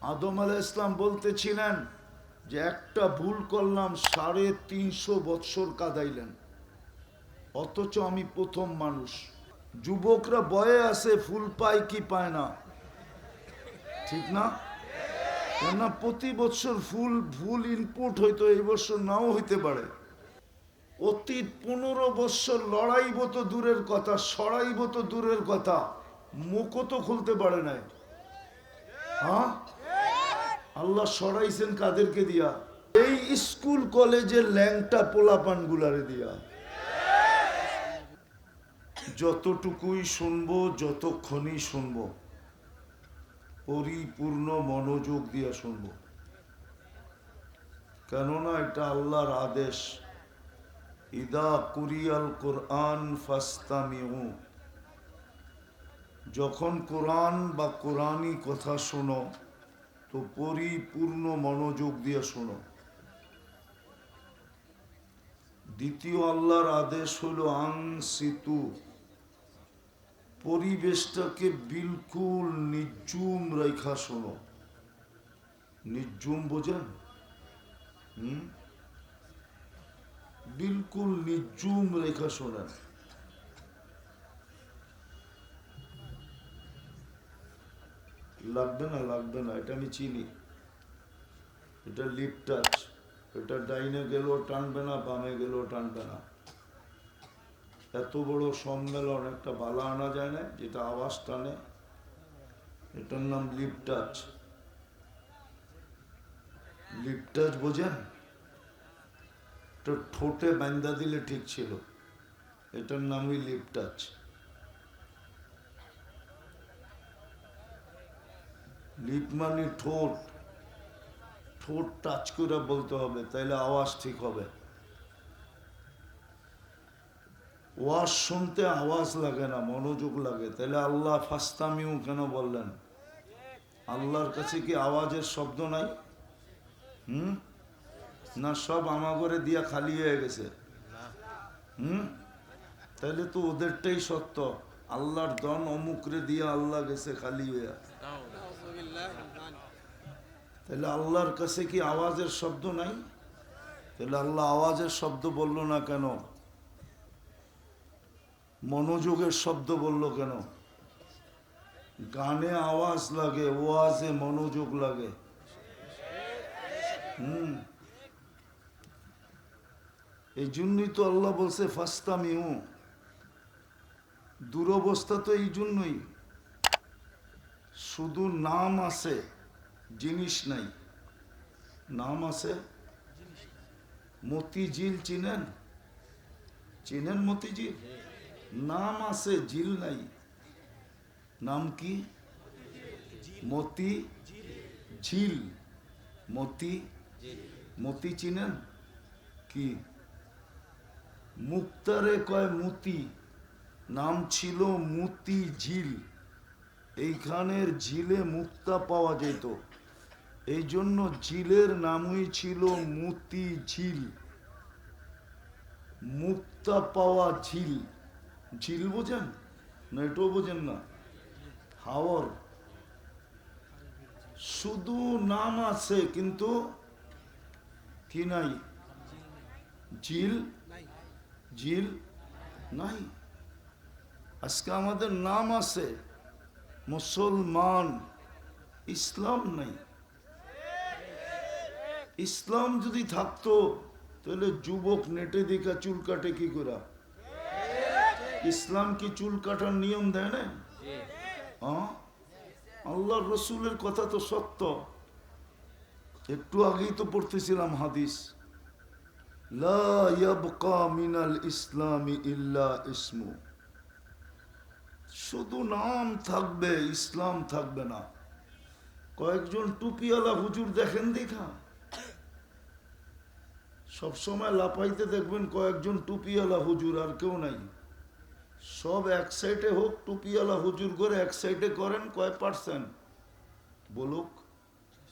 আদম আলাহ ইসলাম বলতেছিলেন যে একটা ভুল করলাম, সাড়ে তিনশো বৎসর কাদাইলেন। অথচ আমি প্রথম মানুষ। যুবকরা বয়ে আছে, ফুল পায় কি পায় না। ঠিক না? কেননা প্রতি বছর ফুল, ভুল ইনপুট হইতো, এই বছর নাও হইতে পারে। অতীত পনেরো বছর লড়াইব তো দূরের কথা, সরাইব তো দূরের কথা, মুখও তো খুলতে পারে নাই। হ্যাঁ? আল্লাহ সরাইছেন কাদেরকে দিয়া? এই স্কুল, কলেজের ল্যাংটা পোলাপান গুলারে দিয়া। যতটুকুই শুনব, যতক্ষণই শুনব, পরিপূর্ণ মনোযোগ দিয়া শুনব। কেননা এটা আল্লাহর আদেশ। ইদা কুরিয়াল কোরআন ফাস্তামিউ। যখন কোরআন বা কোরআনই কথা শোনো তো পরিপূর্ণ মনোযোগ দিয়ে শোনো। দ্বিতীয় আল্লাহর আদেশ হলো আং সিতু পরিবেশটাকে বিলকুল নির্জুম রেখা শোনো। নির্জুম বোঝেন? বিলকুল নির্জুম রেখা শোনেন। লাগবে না লাগবে না, এটা আমি চিনি। এটা লিপ টাচ এটা ডাইনে গেলেও টানবে না, বামে গেলেও টানবে না। এত বড় সম্মেলন, একটা বালা আনা যায় না, যেটা আওয়াজ টানে। এটার নাম লিপ টাচ লিপ টাচ বোঝেন? ঠোঁটে বান্দা দিলে ঠিক ছিল। এটার নামই লিপ টাচ লিপ মানে ঠোঁট ঠোঁট টাচ করে বলতে হবে, তাইলে আওয়াজ ঠিক হবে। ওয়াজ শুনতে আওয়াজ লাগে না, মনোযোগ লাগে। তাহলে আল্লাহ ফাস্তামিউ কেন বললেন? আল্লাহর কাছে কি আওয়াজের শব্দ নাই? হুম? না, সব আমাগরে দিয়া খালি হয়ে গেছে। হুম? তাহলে তো ওদেরটাই সত্য। আল্লাহর দন অমুকরে দিয়া আল্লাহ গেছে খালি হয়ে তাহলে আল্লাহর কাছে কি আওয়াজের শব্দ নাই? তাহলে আল্লাহ আওয়াজের শব্দ বলল না কেন? মনোযোগের শব্দ বলল কেন? গানে আওয়াজ লাগে, ওয়াজে মনোযোগ লাগে। হুম। এই জন্যই তো আল্লাহ বলছে, ফাস্তামিউ। দুরবস্থা তো এই জন্যই। শুধু নাম আছে। জিনিস নাই। নাম আছে? মতিঝিল চিনেন? চিনেন মতিঝিল? নাম আছে, ঝিল নাই। নাম কি? মতি ঝিল মতি মতি চিনেন? কি? মুক্তারে কয় মুতি, নাম ছিল মুতি ঝিল এইখানের ঝিলে মুক্তা পাওয়া যেত। এই জন্য ঝিলের নামই ছিল মুতি ঝিল। মুক্তা পাওয়া ঝিল। ঝিল বোঝেন? না, এটাও বোঝেন না। হাওর। শুধু নাম আছে, কিন্তু কি নাই? ঝিল? ঝিল নাই। আজকে আমাদের নাম আছে, মুসলমান, ইসলাম নাই। ইসলাম যদি থাকতো, তাহলে যুবক নেটে দেখা চুল কাটে কি করে? ইসলাম কি চুল কাটার নিয়ম দেয় না হ্যাঁ? আল্লাহ রসুলের কথা তো সত্য। একটু আগেই তো পড়তেছিলাম হাদিস। মিনাল ইসমু। শুধু নাম থাকবে, ইসলাম থাকবে না। কয়েকজন টুপিওয়ালা হুজুর দেখেন দেখা? সবসময় লাপাইতে দেখবেন কয়েকজন টুপিওয়ালা হুজুর আর কেউ নাই। সব এক সাইডে হোক, টুপিওয়ালা হুজুর করে এক সাইডে করেন, কয় পার্সেন্ট বলুক,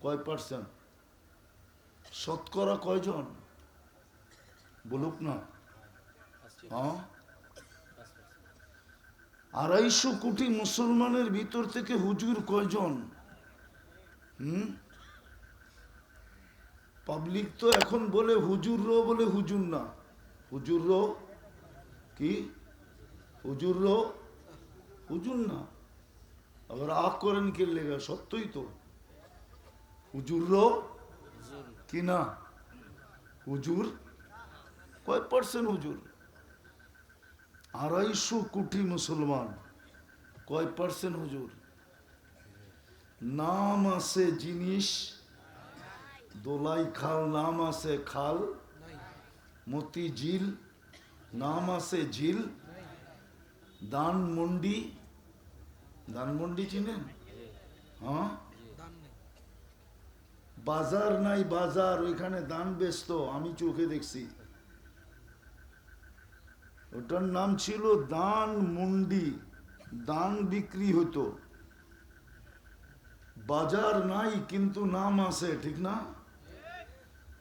কয় পার্সেন্ট শতকরা কয়জন? বলুক না। হ্যাঁ? আড়াইশো কোটি মুসলমানের ভিতর থেকে হুজুর কয়জন? হুম? পাবলিক তো এখন বলে হুজুর রো বলে হুজুর না। হুজুর রো কি? হুজুর রো হুজুর না। আবার আখ করেন কে লেগা? সত্যই তো। হুজুর রো কি না? হুজুর? কয় পার্সেন্ট হুজুর? আড়াইশো কোটি মুসলমান। কয় পার্সেন্ট হুজুর? নাম আছে জিনিস দোলাই খাল নাম আছে খাল, মতি ঝিল নাম আছে ঝিল, দানমন্ডি দানমন্ডি চিনেন? হ্যাঁ? বাজার নাই বাজার, ওইখানে দান ব্যস্ত, আমি চোখে দেখছি। ওটার নাম ছিল দান মুন্ডি দান বিক্রি হতো। বাজার নাই, কিন্তু নাম আছে, ঠিক না?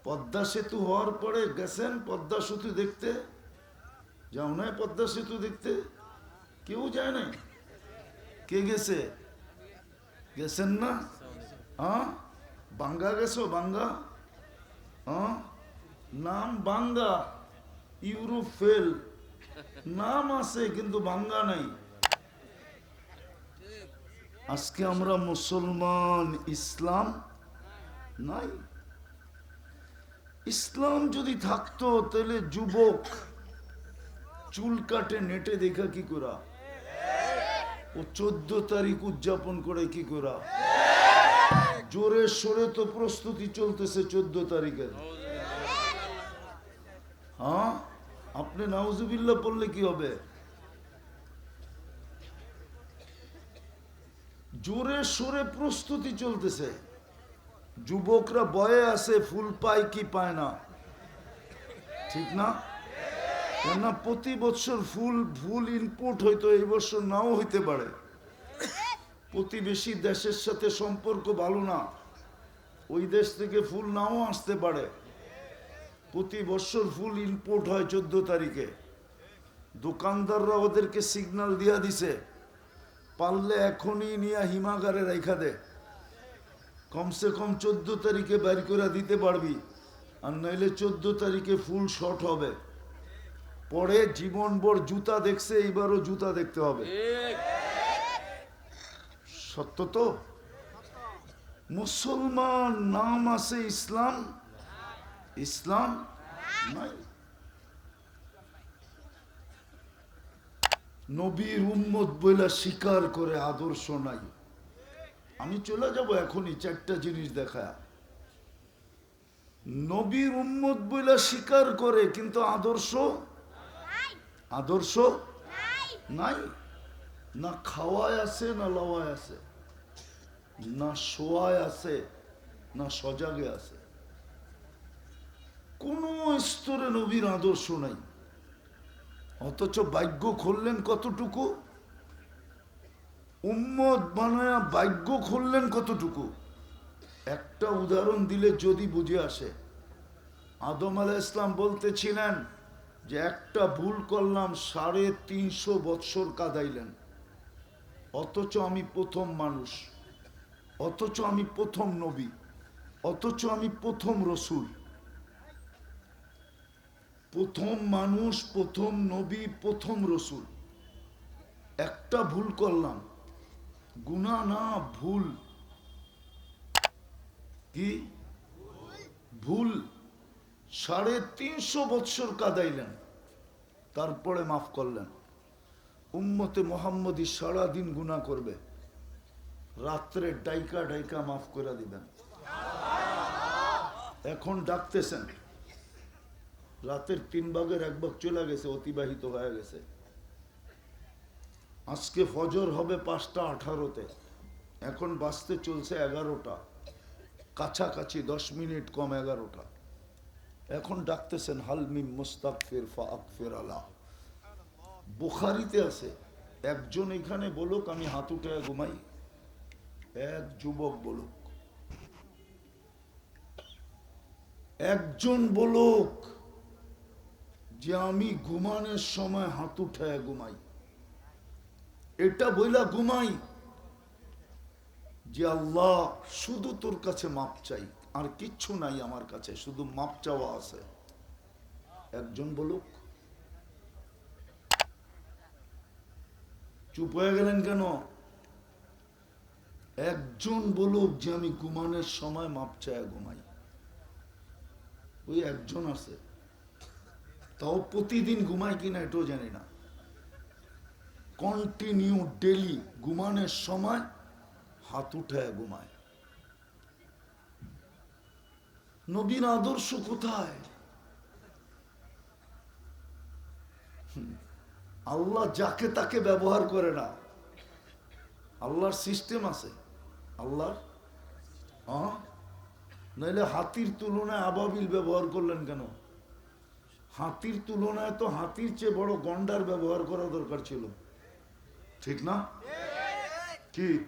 পদ্মা সেতু হওয়ার পরে গেছেন পদ্মা সেতু দেখতে? যাও না পদ্মা সেতু দেখতে? কেউ যায় নাই? কে গেছে? গেছেন না? হ্যাঁ বাঙ্গা গেছো? বাঙ্গা? হ্যাঁ নাম বাঙ্গা। ইউরোপ ফেল নাম আছে, কিন্তু বাঙ্গা নাই। আজকে আমরা মুসলমান, ইসলাম নাই। ইসলাম যদি থাকতো, তাহলে যুবক চুল কাটে, নেটে দেখা কি করা? ও চোদ্দ তারিখ উদযাপন করে কি করা? জোরে সোরে তো প্রস্তুতি চলতেছে চোদ্দ তারিখের। হ্যাঁ? আপনি নাউজুবিল্লাহ পড়লে কি হবে? জোরে সোরে প্রস্তুতি চলতেছে। যুবকরা বয়ে আছে ফুল পায় কি পায় না? ঠিক না? কেননা প্রতি বছর ফুল ফুল ইনপুট হয়তো এই বছর নাও হইতে পারে। প্রতিবেশী দেশের সাথে সম্পর্ক ভালো না। ওই দেশ থেকে ফুল নাও আসতে পারে। প্রতি বছর ফুল ইনপুট হয় চোদ্দ তারিখে। দোকানদাররা ওদেরকে সিগন্যাল দিয়া দিছে, পারলে এখনই নিয়ে হিমাগারে রেখা দে। কমসে কম চোদ্দ তারিখে বের করে দিতে পারবি আর নইলে চোদ্দ তারিখে ফুল শর্ট হবে। পরে জীবনভর জুতা দেখছে এইবারও জুতা দেখতে হবে। সত্য তো? মুসলমান নাম আছে ইসলাম? ইসলাম নাই। নবীর উম্মত বইলা স্বীকার করে আদর্শ নাই। আমি চলে যাব এখনই চারটা জিনিস দেখা নবীর উম্মত বইলা স্বীকার করে কিন্তু আদর্শ? আদর্শ? নাই? না খাওয়ায় আছে না লওয়ায় আছে? না শোয়ায় আছে না সজাগে আছে? কোন স্তরে নবীর আদর্শ নাই। অথচ ভাগ্য খুললেন কতটুকু? উম্মত বানায়া ভাগ্য খুললেন কতটুকু? একটা উদাহরণ দিলে যদি বুঝে আসে। আদম আলাহ ইসলাম বলতেছিলেন যে, একটা ভুল করলাম, সাড়ে তিনশো বৎসর কাদাইলেন। অথচ আমি প্রথম মানুষ, অথচ আমি প্রথম নবী, অথচ আমি প্রথম রসুল। প্রথম মানুষ, প্রথম নবী, প্রথম রসুল। একটা ভুল করলাম গুণা না ভুল? কি? ভুল। সাড়ে তিনশো বৎসর কাদাইলেন, তারপরে মাফ করলেন। উম্মতে মোহাম্মদী সারাদিন গুণা করবে। রাত্রে ডাইকা ডাইকা মাফ করে দিবেন। এখন ডাকতেছেন। রাতের তিন ভাগের এক ভাগ চলে গেছে, অতিবাহিত হয়ে গেছে। আজকে ফজর হবে পাঁচটা আঠারোতে। এখন বাঁচতে চলছে এগারোটা। কাছাকাছি দশ মিনিট, কম এগারোটা। এখন ডাকতেছেন হালমিম মুস্তাক ফির ফাক ফির আলা। বুখারিতে আছে, একজন এখানে বলুক, আমি হাত উঠে ঘুমাই। এক যুবক বলুক। একজন বলুক যে, আমি ঘুমানোর সময় হাত উঠায় ঘুমাই। এটা বইলা ঘুমাই। যে আল্লাহ শুধু তোর কাছে মাপ চাই, আর কিচ্ছু নাই আমার কাছে, শুধু মাপ চাওয়া আছে। একজন বলুক, চুপ হয়ে গেলেন কেন? একজন বলুক যে আমি ঘুমানোর সময় মাপ চায় ঘুমাই। ওই একজন আছে। তাও প্রতিদিন ঘুমাই কিনা এটাও জানি না। কন্টিনিউ ডেলি ঘুমানোর সময় হাত উঠায় ঘুমায়। নবীন আদর্শ কোথায়? আল্লাহ যাকে তাকে ব্যবহার করে না। আল্লাহর সিস্টেম আছে। আল্লাহর নইলে হাতির তুলনায় আবাবিল ব্যবহার করলেন কেন? হাতির তুলনায় তো হাতির চেয়ে বড় গন্ডার ব্যবহার করা দরকার ছিল। ঠিক না? কি?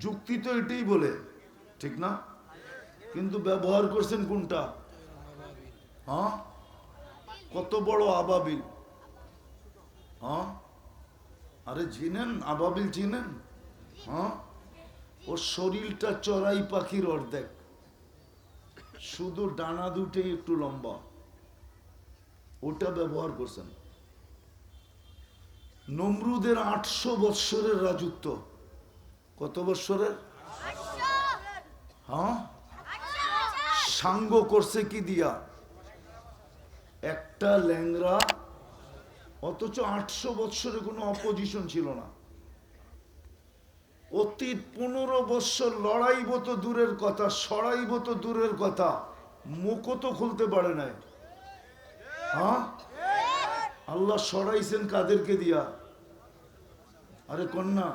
যুক্তি তো এটাই বলে, ঠিক না? কিন্তু ব্যবহার করছেন কোনটা? হ্যাঁ? কত বড় আবাবিল? হ্যাঁ? আরে চিনেন? আবাবিল চিনেন? হ্যাঁ? ওর শরীরটা চড়াই পাখির অর্ধেক। শুধু ডানা দুটেই একটু লম্বা। ওটা ব্যবহার করছেন। নমরুদের আটশো বৎসরের রাজত্ব। কত বৎসরের? হ্যাঁ? সাঙ্গ করছে কি দিয়া? একটা ল্যাংরা অথচ আটশো বৎসরে কোনো অপোজিশন ছিল না। অতীত পনেরো বৎসর লড়াইব তো দূরের কথা, সরাইব তো দূরের কথা, মুখও তো খুলতে পারে নাই। হ্যাঁ? আল্লাহ সরাইছেন কাদেরকে দিয়া। আরে কন্যা,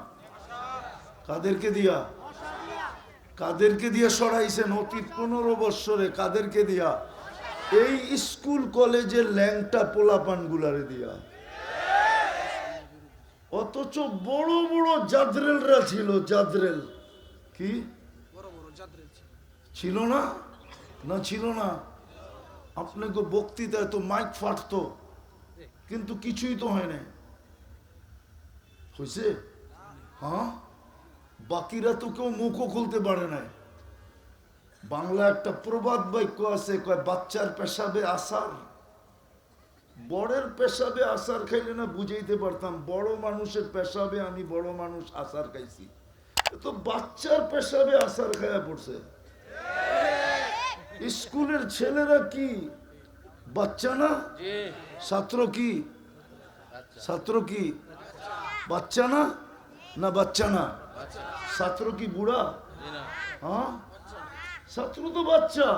কাদেরকে দিয়া? কাদেরকে দিয়া সরাইছেন অতীত পনেরো বৎসরে, কাদেরকে দিয়া? এই স্কুল, কলেজের ল্যাংটা পোলাপান গুলারে দিয়া। অথচ বড় বড় জাদরেলরা ছিল জাদরেল কি? ছিল না? না ছিল না? আপনাকে বক্তৃতায় তো মাইক ফাটতো। কিন্তু কিছুই তো হয় না হয়েছে হ্যাঁ? বাকিরা তো কেউ মুখও খুলতে পারে না বাংলা একটা প্রবাদ বাক্য আছে কয় বাচ্চার পেশাবে আসার। বড়ের পেশাবে আসার খাইলে না বুঝাইতে পারতাম বড় মানুষের পেশাবে আমি বড় মানুষ আসার খাইছি। তো বাচ্চার পেশাবে আসার খায়া পড়ছে। স্কুলের ছেলেরা কি বাচ্চা না ছাত্র কি ছাত্র কি বাচ্চা না না বাচ্চা না ছাত্র কি বুড়া হ্যাঁ ছাত্র তো বাচ্চা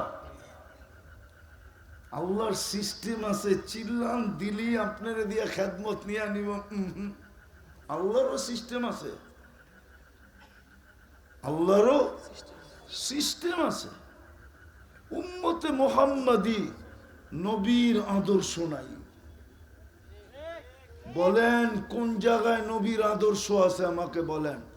আল্লাহর সিস্টেম আছে চিল্লান দিলি আপনারে দিয়া খেদমত নিয়ে নিব। আল্লাহরও সিস্টেম আছে আল্লাহরও সিস্টেম আছে উম্মতে মোহাম্মদী নবীর আদর্শ নাই। বলেন কোন জায়গায় নবীর আদর্শ আছে আমাকে বলেন।